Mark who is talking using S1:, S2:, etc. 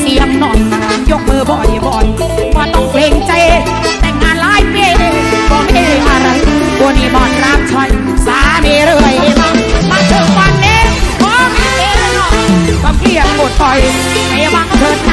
S1: เสียงนอนยกมือบ่อยบ่อยว่าต้องเกรงใจ แต่งงานหลายปีก็ไม่อะไรกนนี้บอดรักชอยสามีเรื่อยมามาถึงวันนี้ขอมีเองหน่อยความเครียดหมดต่ยไม่หวังเถิด